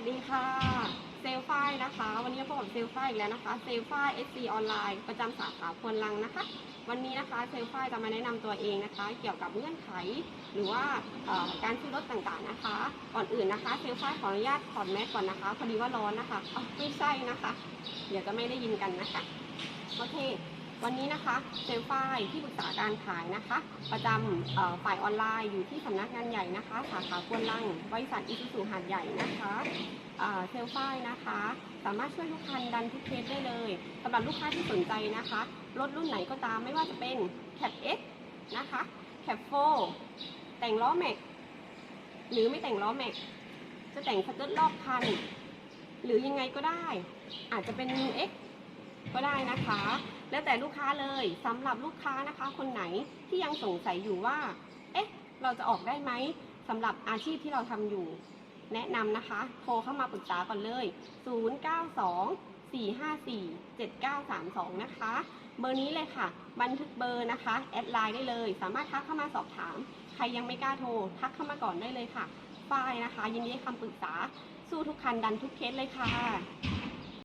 วัสดีค่ะ เซลฟ้ายนะคะ วันนี้พบกับเซลฟ้ายอีกแล้วนะคะ เซลฟ้าย SC ออนไลน์ประจำสาขาพวนลังนะคะ วันนี้นะคะเซลฟ้ายจะมาแนะนำตัวเองนะคะ เกี่ยวกับเงื่อนไข หรือว่าการซื้อรถต่างๆนะคะ ก่อนอื่นนะคะเซลฟ้ายขออนุญาตถอดแมสก่อนนะคะ พอดีว่าร้อนนะคะอ๋อไม่ใช่นะคะ เดี๋ยวจะไม่ได้ยินกันนะคะ โอเค วันนี้นะคะเซลฟ้ายที่ปรึกษาการขายนะคะ ประจำฝ่ายออนไลน์อยู่ที่สำนักงานใหญ่นะคะ สาขาควนลังบริษัทอิซูซูหาดใหญ่นะคะเซลฟ้ายนะคะ สามารถช่วยลูกค้าดันทุกเคสได้เลยสำหรับลูกค้าที่สนใจนะคะรถรุ่นไหนก็ตามไม่ว่าจะเป็น Cap X นะคะ Cap 4แต่งล้อแม็กหรือไม่แต่งล้อแม็กจะแต่งสเกิร์ตรอบคัน หรือยังไงก็ได้ อาจจะเป็น New X ก็ได้นะคะ แล้วแต่ลูกค้าเลยสำหรับลูกค้านะคะ คนไหนที่ยังสงสัยอยู่ว่า เอ๊ะ เราจะออกได้ไหมสำหรับอาชีพที่เราทำอยู่ แนะนำนะคะ โทรเข้ามาปรึกษาก่อนเลย 092 454 7932 นะคะ เบอร์นี้เลยค่ะ บันทึกเบอร์นะคะ แอดไลน์ได้เลย สามารถทักเข้ามาสอบถาม ใครยังไม่กล้าโทร ทักเข้ามาก่อนได้เลยค่ะฝ้ายนะคะ ยินดีคำปรึกษา สู้ทุกคันดันทุกเคสเลยค่ะ